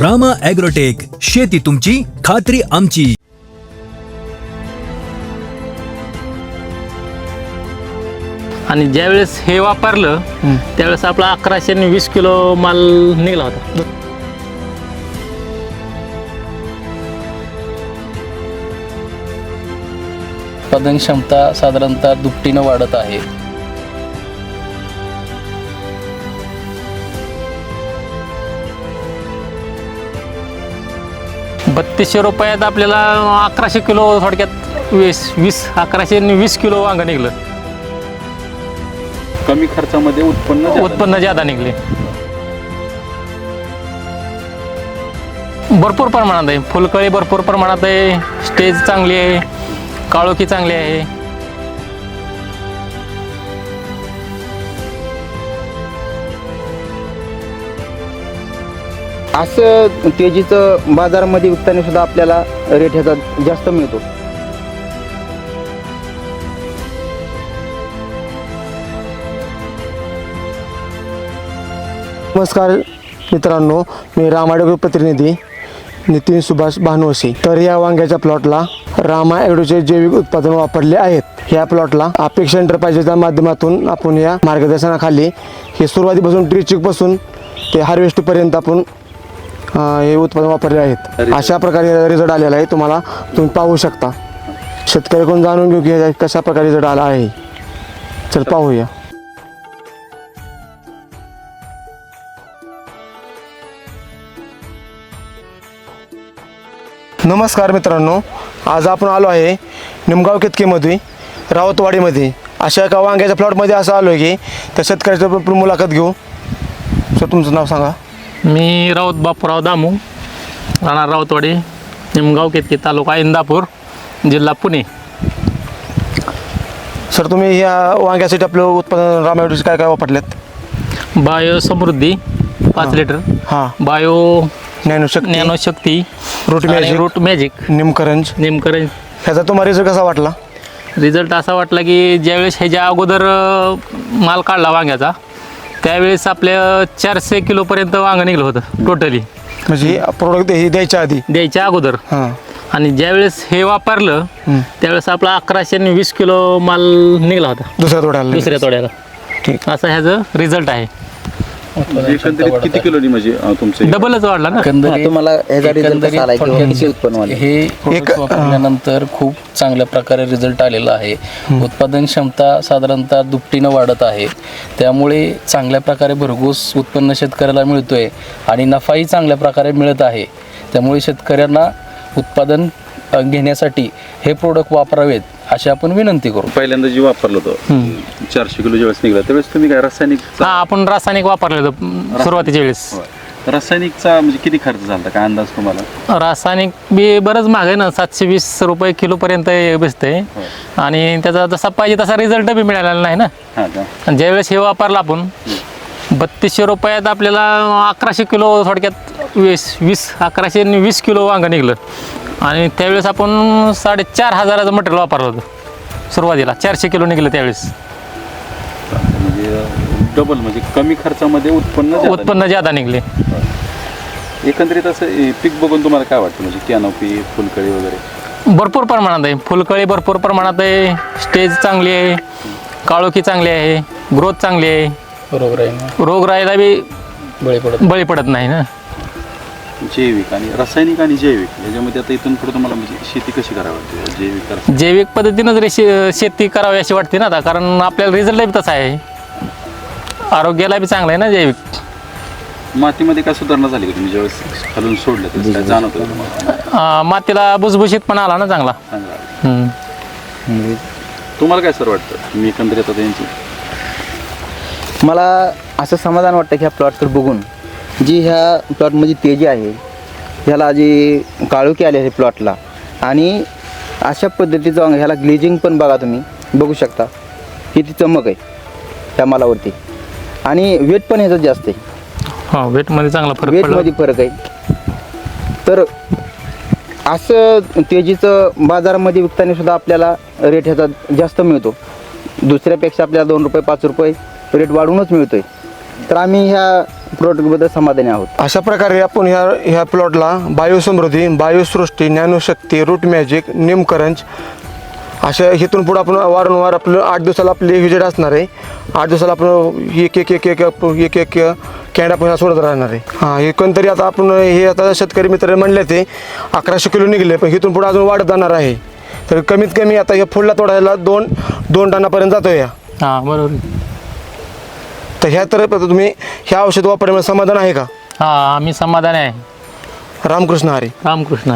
Rama agrotech शेती तुमची खात्री आमची. आणि ज्यावेळेस हे वापरलं त्यावेळेस आपला अकराशे आणि वीस किलो माल निघाला होता. उत्पादन क्षमता साधारणतः दुपटीनं वाढत आहे. बत्तीसशे रुपयात आपल्याला अकराशे किलो थोडक्यात वीस वीस अकराशे आणि वीस किलो वांग निघलं. कमी खर्चामध्ये उत्पन्न. उत्पन्न ज्यादा निघले. भरपूर प्रमाणात आहे. फुलकळी भरपूर प्रमाणात आहे. स्टेज चांगली आहे. काळोखी चांगली आहे. असं तेजीचं बाजारामध्ये विकताना सुद्धा आपल्याला रेट ह्याचा जास्त मिळतो. नमस्कार मित्रांनो मी रामाडोगर प्रतिनिधी नितीन सुभाष भानुवशी तर या वांग्याच्या प्लॉटला रामा एडूचे जैविक उत्पादन वापरले आहेत. या प्लॉटला अपेक्षा एंटरप्राइजेसच्या माध्यमातून आपण या मार्गदर्शनाखाली हे सुरुवातीपासून ट्रिचिकपासून ते हार्वेस्टपर्यंत आपण हे उत्पादन वापरले आहेत. अशा प्रकारे रिझल्ट आलेला आहे. तुम्हाला तुम्ही पाहू शकता. शेतकऱ्याकडून जाणून घेऊ की कशा प्रकारे रिझल्ट आला आहे. चल पाहूया. नमस्कार मित्रांनो. आज आपण आलो आहे निमगाव केतकीमध्ये रावतवाडीमध्ये अशा एका वांग्याच्या प्लॉटमध्ये असं आलो आहे की त्या शेतकऱ्याचं आपण मुलाखत घेऊ. सर तुमचं नाव सांगा. मी राऊत बापूराव दामू राहणार राऊतवाडी निमगाव केतकी तालुका इंदापूर जिल्हा पुणे. सर तुम्ही ह्या वांग्यासाठी आपलं उत्पादन रामायणचे काय काय वापरलेत? बायो समृद्धी पाच लिटर. हां. Bio Gyanshakti nano Shakti root आणि मॅजिक. Root magic. निमकरंज. नेमकं ह्याचा तुम्हाला रिझल्ट कसा वाटला? रिझल्ट असा वाटला की ज्यावेळेस ह्याच्या अगोदर अं, माल काढला वांग्याचा त्यावेळेस आपल्या चारशे किलोपर्यंत वांगं निघलं होतं टोटली म्हणजे प्रोडक्ट हे द्यायच्या आधी? द्यायच्या अगोदर. हां. आणि ज्यावेळेस हे वापरलं. त्यावेळेस आपला अकराशे आणि वीस किलो माल निघाला होता. दुसऱ्या तोड्याला दुसऱ्या तोड्याला. ठीक. असा ह्याचं रिझल्ट आहे. म्हणजे एकंदरीत किती किलोनी म्हणजे अं, तुमचं हे- डबलच वाढला ना? एकंदरीत तुम्हाला ह्याचा result एकंदरीत कसा आला किंवा थोडक्यात किती उत्पन्न वाढलं? हे products वापरल्यानंतर खूप चांगल्या प्रकारे रिझल्ट आलेला आहे. उत्पादन क्षमता साधारणतः दुपटीनं वाढत आहे. त्यामुळे चांगल्या प्रकारे भरघोस उत्पन्न शेतकऱ्याला मिळतोय आणि नफाही चांगल्या प्रकारे मिळत आहे. त्यामुळे शेतकऱ्यांना उत्पादन घेण्यासाठी हे प्रोडक्ट वापरावेत अशी आपण विनंती करू. पहिल्यांदा जे वापरलं होतं चारशे किलो ज्यावेळेस निघाला त्यावेळेस तुम्ही काय रासायनिक हा आपण रासायनिक वापरलं होतं सुरुवातीच्या वेळेस. रासायनिकचा म्हणजे किती खर्च झाला काय अंदाज तुम्हाला? रासायनिक बी बरंच महाग आहे ना सातशे वीस रुपये किलोपर्यंत बसते आणि त्याचा जसा पाहिजे तसा रिझल्ट बी मिळालेला नाही ना. हा का? आणि ज्यावेळेस हे वापरलं आपण बत्तीसशे रुपयात आपल्याला अकराशे किलो थोडक्यात वीस वीस अकराशे आणि वीस किलो वांगं निघलं. आणि त्यावेळेस आपण साडेचार हजाराचं मटेरियल वापरलं होतं. सुरुवातीला. चारशे किलो निघलं त्यावेळेस. म्हणजे डबल म्हणजे कमी खर्चामध्ये उत्पन्न. उत्पन्न ज्यादा निघले. एकंदरीत असं हे पीक बघून तुम्हाला काय वाटतं? म्हणजे कॅनोपी फुलकळी वगैरे? भरपूर प्रमाणात आहे. फुलकळी भरपूर प्रमाणात आहे. स्टेज चांगली आहे. काळोखी चांगली आहे. ग्रोथ चांगली आहे. बरोबर आहे ना. रोगराईला बी बळी पडत बळी पडत नाही ना? जैविक आणि रासायनिक आणि जैविक याच्यामध्ये आता इथून पुढे तुम्हाला म्हणजे शेती कशी करावी वाटते? जैविक? जैविक पद्धतीनं जरी शे शेती करावी अशी वाटते ना आता कारण आपल्याला रिझल्ट बी तसा आहे. आरोग्याला बी चांगलं आहे ना जैविक. मातीमध्ये काय सुधारणा झाली का तुम्ही ज्यावेळेस खालून सोडलं तर? काय जाणवतं का तुम्हाला? अं, मातीला बुजबुशीत पण आला ना चांगला. हम्म. तुम्हाला काय सर वाटतं? मी एकंदरीत आता यांची मला असं समाधान वाटतं की ह्या प्लॉटकडे बघून जी ह्या प्लॉटमध्ये तेजी आहे. ह्याला जी काळोखी आली आहे प्लॉटला. आणि अशा पद्धतीचं अंग ह्याला ग्लेजिंग पण बघा तुम्ही. बघू शकता. किती चमक आहे त्या मालावरती. आणि वेट पण ह्याचं जास्त आहे. हो वेटमध्ये चांगला फरक पडला. वेटमध्ये फरक आहे. तर असं तेजीचं बाजारामध्ये विकताना सुद्धा आपल्याला रेट ह्याचा जास्त मिळतो. दुसऱ्यापेक्षा आपल्याला दोन रुपये पाच रुपये रेट वाढूनच मिळतोय. तर आम्ही ह्या प्रोडक्टबद्दल समाधानी आहोत. अशा प्रकारे आपण ह्या ह्या प्लॉटला बायोसमृद्धी बायोसृष्टी ज्ञानशक्ती रूट मॅजिक निमकरंज अशा इथून पुढं आपण वारंवार आपलं आठ दिवसाला आपली व्हिजिट असणार आहे. आठ दिवसाला आपण एक एक एक एक एक एक कॅन्ड आपण सोडत राहणार आहे. हां हे कोणतरी आता आपण हे आता शेतकरी मित्र म्हणले ते अकराशे किलो निघले पण इथून पुढं अजून वाढत जाणार आहे. तर कमीत कमी आता हे फुलला तोडायला दोन दोन टनापर्यंत जातो या. हां बरोबर. तर ह्या तर तुम्ही ह्या औषध वापरण्यामध्ये समाधान आहे का? हां आम्ही समाधानी आहे. रामकृष्ण हरी. रामकृष्ण